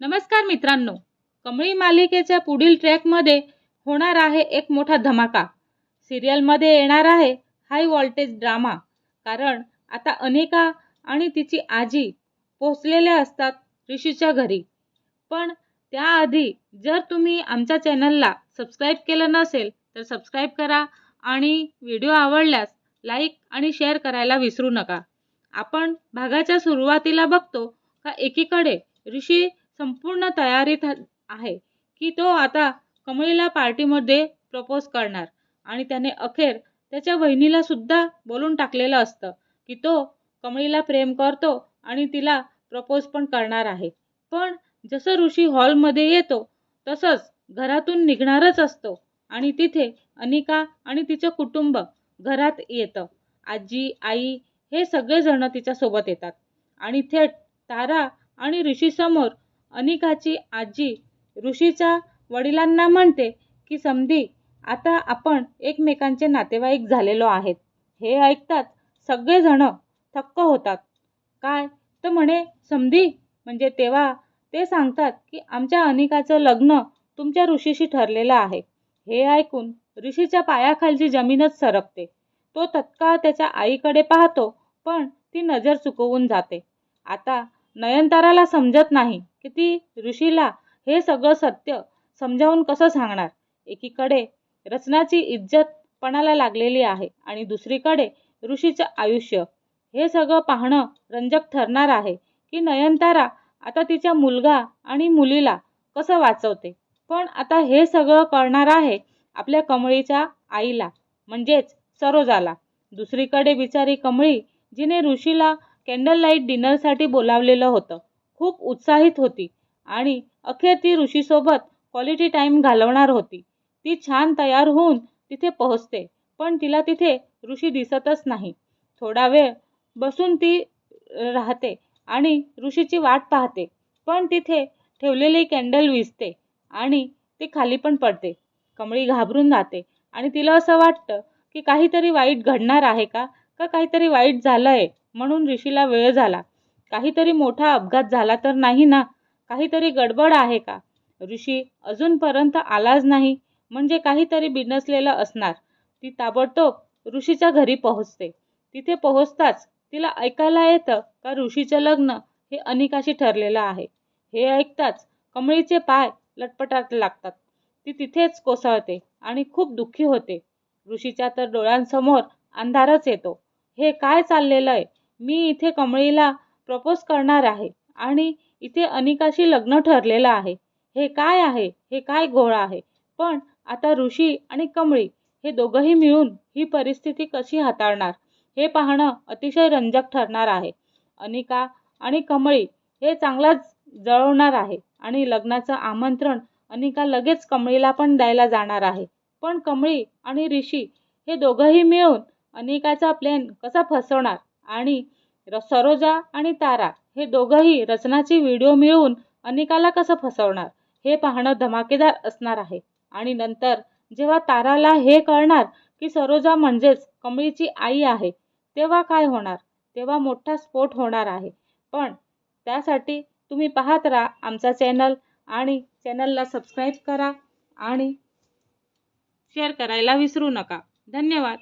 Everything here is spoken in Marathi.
नमस्कार मित्रांनो. कमळी मालिकेच्या पुढील ट्रॅकमध्ये होणार आहे एक मोठा धमाका. सिरियलमध्ये येणार आहे हाय वॉल्टेज ड्रामा. कारण आता अनेका आणि तिची आजी पोचलेल्या असतात ऋषीच्या घरी. पण त्याआधी जर तुम्ही आमच्या चॅनलला सबस्क्राईब केलं नसेल तर सबस्क्राईब करा आणि व्हिडिओ आवडल्यास लाईक आणि शेअर करायला विसरू नका. आपण भागाच्या सुरुवातीला बघतो का एकीकडे ऋषी संपूर्ण तयारीत आहे की तो आता कमळीला पार्टीमध्ये प्रपोज करणार. आणि त्याने अखेर त्याच्या वहिनीला सुद्धा बोलून टाकलेलं असतं की तो कमळीला प्रेम करतो आणि तिला प्रपोज पण करणार आहे. पण जसं ऋषी हॉलमध्ये येतो तसंच घरातून निघणारच असतो आणि तिथे अनिका आणि तिचं कुटुंब घरात येतं. आजी आई हे सगळेजण तिच्यासोबत येतात. आणि थेट तारा आणि ऋषीसमोर अनिकाची आजी ऋषीच्या वडिलांना म्हणते की समधी आता आपण एकमेकांचे नातेवाईक झालेलो आहेत. हे ऐकतात सगळेजण थक्क होतात. काय? तर म्हणे समधी म्हणजे तेव्हा ते सांगतात की आमच्या अनिकाचं लग्न तुमच्या ऋषीशी ठरलेलं आहे. हे ऐकून ऋषीच्या पायाखालची जमीनच सरकते. तो तत्काळ त्याच्या आईकडे पाहतो पण ती नजर चुकवून जाते. आता नयनताराला समजत नाही. की ती ऋषीला हे सगळं सत्य समजावून कसं सांगणार? एकीकडे रचनाची इज्जत पणाला लागलेली आहे आणि दुसरीकडे ऋषीचं आयुष्य. हे सगळं पाहणं रंजक ठरणार आहे की नयनतारा आता तिच्या मुलगा आणि मुलीला कसं वाचवते? पण आता हे सगळं कळणार आहे आपल्या कमळीच्या आईला म्हणजेच सरोजाला. दुसरीकडे बिचारी कमळी जिने ऋषीला कॅन्डल लाइट डिनरसाठी बोलावलेलं होतं. खूप उत्साहित होती आणि अखेर ती ऋषीसोबत क्वालिटी टाईम घालवणार होती. ती छान तयार होऊन तिथे पोहोचते पण तिला तिथे ऋषी दिसतच नाही. थोडा वेळ बसून ती राहते आणि ऋषीची वाट पाहते पण तिथे ठेवलेली कॅन्डल विझते आणि ती खाली पण पडते. कमळी घाबरून जाते आणि तिला असं वाटतं की काहीतरी वाईट घडणार आहे का? का काहीतरी वाईट झालं आहे म्हणून ऋषीला वेळ झाला. काहीतरी मोठा अपघात झाला तर नाही ना? काहीतरी गडबड आहे का? ऋषी अजूनपर्यंत आलाच नाही. म्हणजे काहीतरी बिनसलेलं असणार. ती ताबडतोब ऋषीच्या घरी पोहोचते. तिथे पोहोचताच तिला ऐकायला येतं का ऋषीचं लग्न हे अनिकाशी ठरलेलं आहे. हे ऐकताच कमळीचे पाय लटपटात लागतात. ती तिथेच कोसळते आणि खूप दुःखी होते. ऋषीच्या तर डोळ्यांसमोर अंधारच येतो. हे काय चाललेलं आहे? मी इथे कमळीला प्रपोज करणार आहे. आणि इथे अनिकाशी लग्न ठरलेलं आहे. हे काय आहे? हे काय घोळ आहे? पण आता ऋषी आणि कमळी हे दोघंही मिळून ही परिस्थिती कशी हाताळणार? हे पाहणं अतिशय रंजक ठरणार आहे. अनिका आणि कमळी हे चांगलाच जळवणार आहे आणि लग्नाचं आमंत्रण अनिका लगेच कमळीला पण द्यायला जाणार आहे. पण कमळी आणि ऋषी हे दोघंही मिळून अनिकाचा प्लॅन कसा फसवणार? आणि सरोजा आणि तारा हे दोघंही रचनाची व्हिडिओ मिळवून अनिकाला कसं फसवणार? हे पाहणं धमाकेदार असणार आहे. आणि नंतर जेव्हा ताराला हे कळणार की सरोजा म्हणजेच कमळीची आई आहे तेव्हा काय होणार? तेव्हा मोठा स्फोट होणार आहे. पण त्यासाठी तुम्ही पाहत राहा आमचा चॅनल आणि चॅनलला सबस्क्राईब करा आणि शेअर करायला विसरू नका. धन्यवाद.